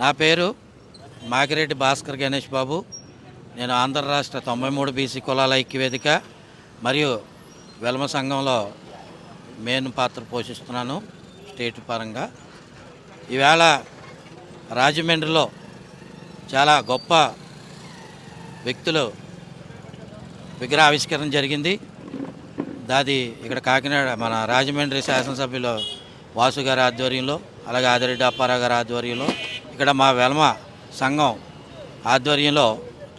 నా పేరు మాకిరెడ్డి భాస్కర్ గణేష్ బాబు. నేను ఆంధ్ర రాష్ట్ర తొంభై మూడు బీసీ కులాల ఐక్యవేదిక మరియు వెలమ సంఘంలో మెయిన్ పాత్ర పోషిస్తున్నాను స్టేట్ పరంగా. ఈవేళ రాజమండ్రిలో చాలా గొప్ప వ్యక్తులు విగ్రహ ఆవిష్కరణ జరిగింది. దాది ఇక్కడ కాకినాడ మన రాజమండ్రి శాసనసభ్యులు వాసు గారి ఆధ్వర్యంలో అలాగే ఆదిరెడ్డి అప్పారావు గారి ఆధ్వర్యంలో ఇక్కడ మా వెలమ సంఘం ఆధ్వర్యంలో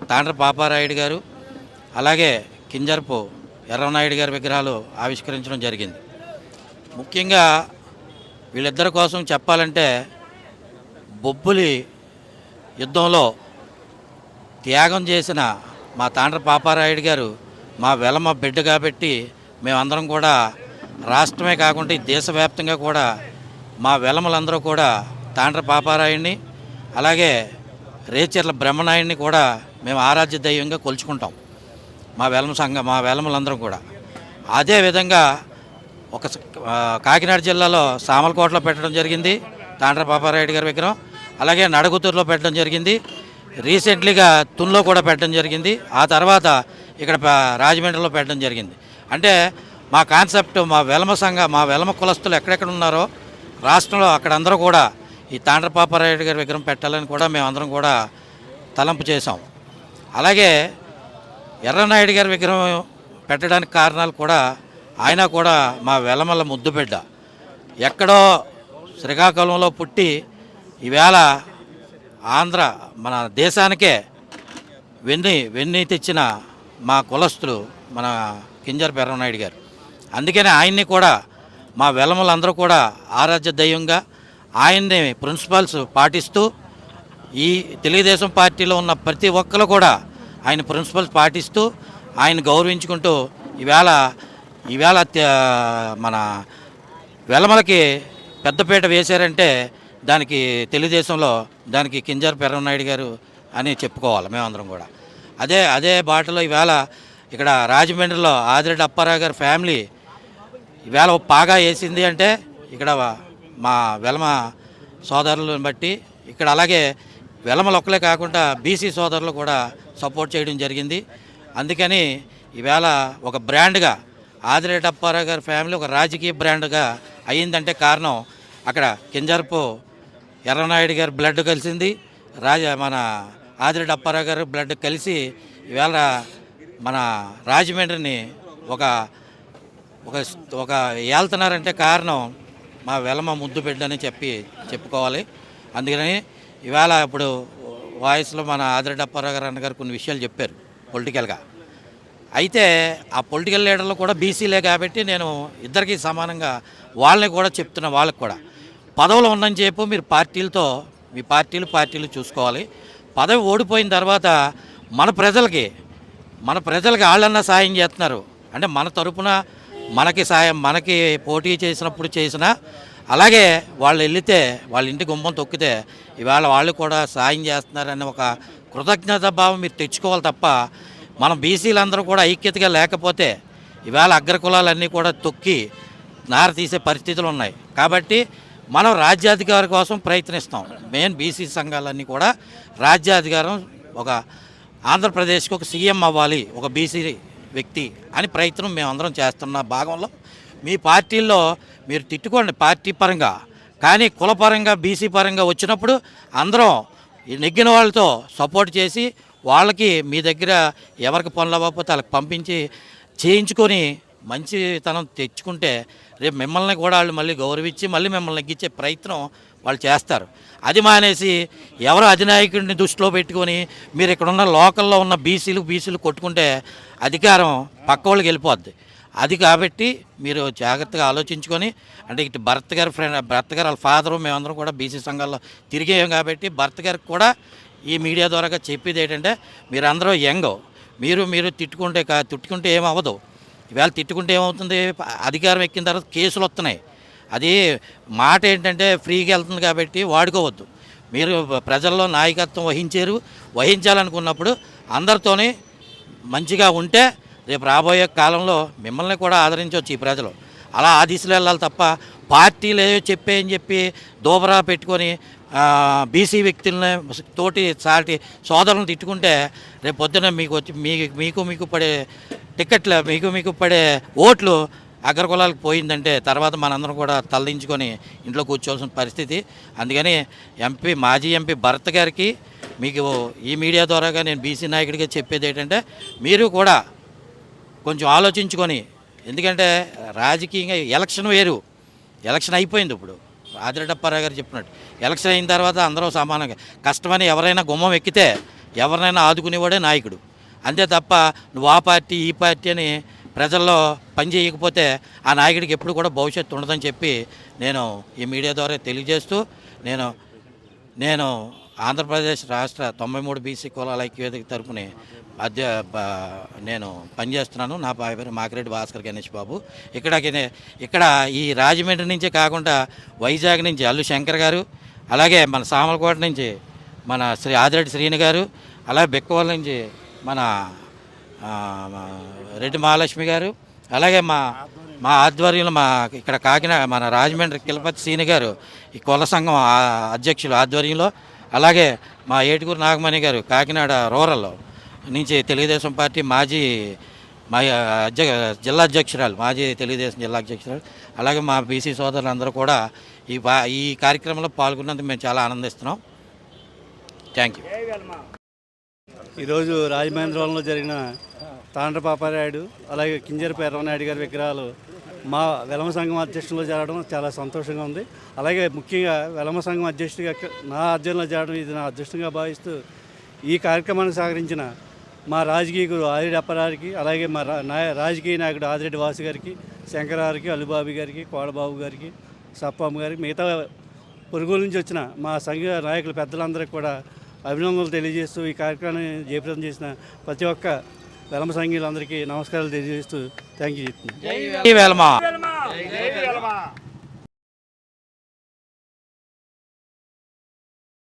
తాండ్ర పాపారాయుడు గారు అలాగే కింజర్పు ఎర్రనాయుడు గారి విగ్రహాలు ఆవిష్కరించడం జరిగింది. ముఖ్యంగా వీళ్ళిద్దరి కోసం చెప్పాలంటే బొబ్బులి యుద్ధంలో త్యాగం చేసిన మా తాండ్ర పాపారాయుడు గారు మా వెలమ బిడ్డ కాబట్టి మేమందరం కూడా రాష్ట్రమే కాకుండా దేశవ్యాప్తంగా కూడా మా వెలమలందరూ కూడా తాండ్ర పాపారాయుడిని అలాగే రేచర్ల బ్రహ్మనాయుడిని కూడా మేము ఆరాధ్య దైవంగా కొలుచుకుంటాం. మా వెలమ సంఘం మా వేలములందరం కూడా. అదేవిధంగా ఒక కాకినాడ జిల్లాలో సామలకోటలో పెట్టడం జరిగింది తాండ్ర పాపారాయుడు గారి విగ్రహం. అలాగే నడగుతూరులో పెట్టడం జరిగింది రీసెంట్లీగా తున్లో కూడా పెట్టడం జరిగింది ఆ తర్వాత ఇక్కడ రాజమండ్రిలో పెట్టడం జరిగింది. అంటే మా కాన్సెప్ట్ మా వెలమ సంఘ మా వెలమ కులస్తులు ఎక్కడెక్కడ ఉన్నారో రాష్ట్రంలో అక్కడ అందరూ కూడా ఈ తాండ్రపాపారాయుడు గారి విగ్రహం పెట్టాలని కూడా మేమందరం కూడా తలంపు చేసాం అలాగే ఎర్రనాయుడు గారి విగ్రహం పెట్టడానికి కారణాలు కూడా ఆయన కూడా మా వెలమల్ల ముద్దు బిడ్డ. ఎక్కడో శ్రీకాకుళంలో పుట్టి ఈవేళ ఆంధ్ర మన దేశానికే వెన్ని వెన్ని తెచ్చిన మా కులస్తులు మన కింజర్ పెర్రనాయుడు గారు. అందుకనే ఆయన్ని కూడా మా వెలమలందరూ కూడా ఆరాధ్య దైవంగా ఆయన్ని ప్రిన్సిపల్స్ పాటిస్తూ ఈ తెలుగుదేశం పార్టీలో ఉన్న ప్రతి ఒక్కరు కూడా ఆయన ప్రిన్సిపల్స్ పాటిస్తూ ఆయన గౌరవించుకుంటూ ఈవేళ ఈవేళ మన వెలమలకి పెద్దపీట వేశారంటే దానికి తెలుగుదేశంలో దానికి కింజర్ పెర్రనాయుడు గారు అని చెప్పుకోవాలి మేమందరం కూడా. అదే అదే బాటలో ఈవేళ ఇక్కడ రాజమండ్రిలో ఆదిరెడ్డి అప్పారావు గారి ఫ్యామిలీ ఈవేళ పాగా వేసింది అంటే ఇక్కడ మా వెలమ సోదరులను బట్టి ఇక్కడ అలాగే వెలమలు ఒక్కలే కాకుండా బీసీ సోదరులు కూడా సపోర్ట్ చేయడం జరిగింది. అందుకని ఈవేళ ఒక బ్రాండ్గా ఆదిరేటప్పారావు గారి ఫ్యామిలీ ఒక రాజకీయ బ్రాండ్గా అయ్యిందంటే కారణం అక్కడ కింజర్పు ఎర్రనాయుడు గారి బ్లడ్ కలిసింది. రాజ మన ఆదిరెడ్డి అప్పారావు గారి బ్లడ్ కలిసి ఈవేళ మన రాజమండ్రిని ఒక ఒక ఒక ఏళ్తున్నారంటే కారణం మా వెలమ ముద్దు బిడ్డని చెప్పి చెప్పుకోవాలి. అందుకని ఇవాళ ఇప్పుడు వాయిస్లో మన ఆదిరెడ్డప్పారావు గారు అన్నగారు కొన్ని విషయాలు చెప్పారు పొలిటికల్గా. అయితే ఆ పొలిటికల్ లీడర్లు కూడా బీసీలే కాబట్టి నేను ఇద్దరికి సమానంగా వాళ్ళని కూడా చెప్తున్నా వాళ్ళకి కూడా. పదవులు ఉన్నని చెప్పు మీరు పార్టీలతో మీ పార్టీలు పార్టీలు చూసుకోవాలి. పదవి ఓడిపోయిన తర్వాత మన ప్రజలకి మన ప్రజలకి వాళ్ళన్నా సాయం చేస్తున్నారు. అంటే మన తరపున మనకి సాయం మనకి పోటీ చేసినప్పుడు చేసిన అలాగే వాళ్ళు వెళితే వాళ్ళ ఇంటి గుమ్మం తొక్కితే ఇవాళ వాళ్ళు కూడా సాయం చేస్తున్నారని ఒక కృతజ్ఞత భావం మీరు తెచ్చుకోవాలి తప్ప మనం బీసీలందరూ కూడా ఐక్యతగా లేకపోతే ఇవాళ అగ్రకులాలన్నీ కూడా తొక్కి నార తీసే పరిస్థితులు ఉన్నాయి. కాబట్టి మనం రాజ్యాధికారి కోసం ప్రయత్నిస్తాం. మెయిన్ బీసీ సంఘాలన్నీ కూడా రాజ్యాధికారం ఒక ఆంధ్రప్రదేశ్కి ఒక సీఎం అవ్వాలి ఒక బీసీ వ్యక్తి అని ప్రయత్నం మేమందరం చేస్తున్న భాగంలో మీ పార్టీల్లో మీరు తిట్టుకోండి పార్టీ పరంగా. కానీ కులపరంగా బీసీ పరంగా వచ్చినప్పుడు అందరం నెగ్గిన వాళ్ళతో సపోర్ట్ చేసి వాళ్ళకి మీ దగ్గర ఎవరికి పనులు అవ్వకపోతే వాళ్ళకి పంపించి చేయించుకొని మంచితనం తెచ్చుకుంటే రేపు మిమ్మల్ని కూడా వాళ్ళు మళ్ళీ గౌరవించి మళ్ళీ మిమ్మల్ని నెగ్గించే ప్రయత్నం వాళ్ళు చేస్తారు. అది మానేసి ఎవరు అధినాయకుడిని దృష్టిలో పెట్టుకొని మీరు ఇక్కడ ఉన్న లోకల్లో ఉన్న బీసీలు బీసీలు కొట్టుకుంటే అధికారం పక్క వాళ్ళకి వెళ్ళిపోద్ది. అది కాబట్టి మీరు జాగ్రత్తగా ఆలోచించుకొని అంటే ఇటు భర్త గారి ఫ్రెండ్ భర్త గారు వాళ్ళ ఫాదరు మేమందరం కూడా బీసీ సంఘాల్లో తిరిగేయం కాబట్టి భర్త గారికి కూడా ఈ మీడియా ద్వారా చెప్పేది ఏంటంటే మీరు అందరూ యంగ్. మీరు మీరు తిట్టుకుంటే కా తిట్టుకుంటే ఏమవ్వదు. ఇవాళ తిట్టుకుంటే ఏమవుతుంది? అధికారం ఎక్కిన తర్వాత కేసులు వస్తున్నాయి. అది మాట ఏంటంటే ఫ్రీగా వెళ్తుంది కాబట్టి వాడుకోవద్దు. మీరు ప్రజల్లో నాయకత్వం వహించారు వహించాలనుకున్నప్పుడు అందరితోనే మంచిగా ఉంటే రేపు రాబోయే కాలంలో మిమ్మల్ని కూడా ఆదరించవచ్చు ఈ ప్రజలు. అలా ఆ దిశలో వెళ్ళాలి తప్ప పార్టీలు ఏవో చెప్పేయని చెప్పి దోబరా పెట్టుకొని బీసీ వ్యక్తులని తోటి సాటి సోదరులను తిట్టుకుంటే రేపు పొద్దున మీకు వచ్చి మీకు మీకు మీకు పడే టికెట్లు మీకు మీకు పడే ఓట్లు అగ్రకులాలకు పోయిందంటే తర్వాత మనందరం కూడా తలదించుకొని ఇంట్లో కూర్చోవాల్సిన పరిస్థితి. అందుకని ఎంపీ మాజీ ఎంపీ భరత్ గారికి మీకు ఈ మీడియా ద్వారాగా నేను బీసీ నాయకుడిగా చెప్పేది ఏంటంటే మీరు కూడా కొంచెం ఆలోచించుకొని ఎందుకంటే రాజకీయంగా ఎలక్షన్ వేరు. ఎలక్షన్ అయిపోయింది ఇప్పుడు. ఆదిరెడ్డప్పారావు గారు చెప్పినట్టు. ఎలక్షన్ అయిన తర్వాత అందరూ సమానంగా కష్టమని ఎవరైనా గుమ్మం ఎక్కితే ఎవరినైనా ఆదుకునేవాడే నాయకుడు. అంతే తప్ప నువ్వు ఆ పార్టీ ఈ పార్టీ అని ప్రజల్లో పని చేయకపోతే ఆ నాయకుడికి ఎప్పుడు కూడా భవిష్యత్తు ఉండదని చెప్పి నేను ఈ మీడియా ద్వారా తెలియజేస్తూ నేను నేను ఆంధ్రప్రదేశ్ రాష్ట్ర తొంభై మూడు బీసీ కులాల ఐక్యవేదిక తరపుని అధ్య నేను పనిచేస్తున్నాను. నా పేరు మాకిరెడ్డి భాస్కర్ గణేష్ బాబు. ఇక్కడ ఇక్కడ ఈ రాజమండ్రి నుంచే కాకుండా వైజాగ్ నుంచి అల్లు శంకర్ గారు అలాగే మన సామలకోట నుంచి మన శ్రీ ఆదిరెడ్డి శ్రీని గారు అలాగే బెక్కవల నుంచి మన రెడ్డి మహాలక్ష్మి గారు అలాగే మా మా ఆధ్వర్యంలో మా ఇక్కడ కాకినాడ మన రాజమండ్రి కిలపతి సీని గారు ఈ కుల సంఘం అధ్యక్షులు ఆధ్వర్యంలో అలాగే మా ఏటుగురు నాగమణి గారు కాకినాడ రూరల్ నుంచి తెలుగుదేశం పార్టీ మాజీ మా అధ్య జిల్లా అధ్యక్షురాలు మాజీ తెలుగుదేశం జిల్లా అధ్యక్షురాలు అలాగే మా బీసీ సోదరులందరూ కూడా ఈ ఈ కార్యక్రమంలో పాల్గొన్నందుకు మేము చాలా ఆనందిస్తున్నాం. Thank you. ఈరోజు రాజమహేంద్రవరంలో జరిగిన తాండ్రపాపారాయుడు అలాగే కింజరపు ఎర్రనాయుడు గారి విగ్రహాలు మా వెలమ సంఘం అధ్యక్షులో చేరడం చాలా సంతోషంగా ఉంది. అలాగే ముఖ్యంగా వెలమ సంఘం అధ్యక్షుడిగా నా అధ్యయనంలో చేరడం ఇది నా అదృష్టంగా భావిస్తూ ఈ కార్యక్రమాన్ని సహకరించిన మా రాజకీయ గురు ఆదిరెడ్డి అప్పరారికి అలాగే మా రా- నాయ- రాజకీయ నాయకుడు ఆదిరెడ్డి వాసు గారికి శంకరారికి అల్లుబాబు గారికి కోడబాబు గారికి సప్పమ్మ గారికి మిగతా పొరుగుల నుంచి వచ్చిన మా సంఘ నాయకులు పెద్దలందరికీ కూడా అభినందనలు తెలియజేస్తూ ఈ కార్యక్రమాన్ని జయప్రదం చేసిన ప్రతి ఒక్క వెలమ సంఘీయులందరికీ నమస్కారాలు తెలియజేస్తూ థ్యాంక్ యూ చెప్తున్నాను